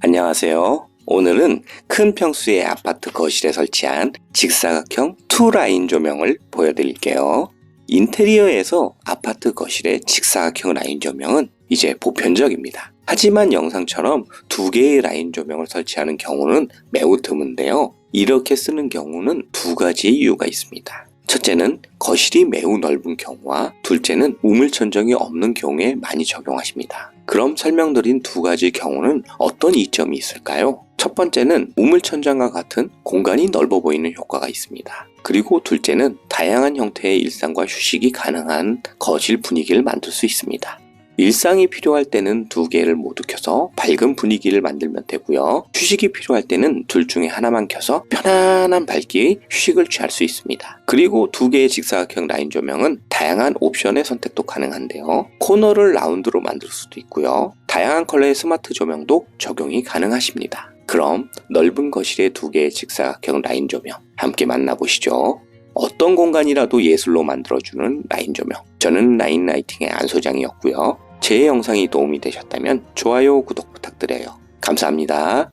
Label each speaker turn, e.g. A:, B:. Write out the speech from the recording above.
A: 안녕하세요. 오늘은 큰 평수의 아파트 거실에 설치한 직사각형 투라인 조명을 보여드릴게요. 인테리어에서 아파트 거실에 직사각형 라인 조명은 이제 보편적입니다. 하지만 영상처럼 두 개의 라인 조명을 설치하는 경우는 매우 드문데요. 이렇게 쓰는 경우는 두 가지의 이유가 있습니다. 첫째는 거실이 매우 넓은 경우와 둘째는 우물천정이 없는 경우에 많이 적용하십니다. 그럼 설명드린 두 가지 경우는 어떤 이점이 있을까요? 첫 번째는 우물천장과 같은 공간이 넓어 보이는 효과가 있습니다. 그리고 둘째는 다양한 형태의 일상과 휴식이 가능한 거실 분위기를 만들 수 있습니다. 일상이 필요할 때는 두 개를 모두 켜서 밝은 분위기를 만들면 되고요. 휴식이 필요할 때는 둘 중에 하나만 켜서 편안한 밝기의 휴식을 취할 수 있습니다. 그리고 두 개의 직사각형 라인 조명은 다양한 옵션의 선택도 가능한데요. 코너를 라운드로 만들 수도 있고요. 다양한 컬러의 스마트 조명도 적용이 가능하십니다. 그럼 넓은 거실의 두 개의 직사각형 라인 조명 함께 만나보시죠. 어떤 공간이라도 예술로 만들어주는 라인 조명. 저는 라인 라이팅의 안 소장이었고요. 제 영상이 도움이 되셨다면 좋아요, 구독 부탁드려요. 감사합니다.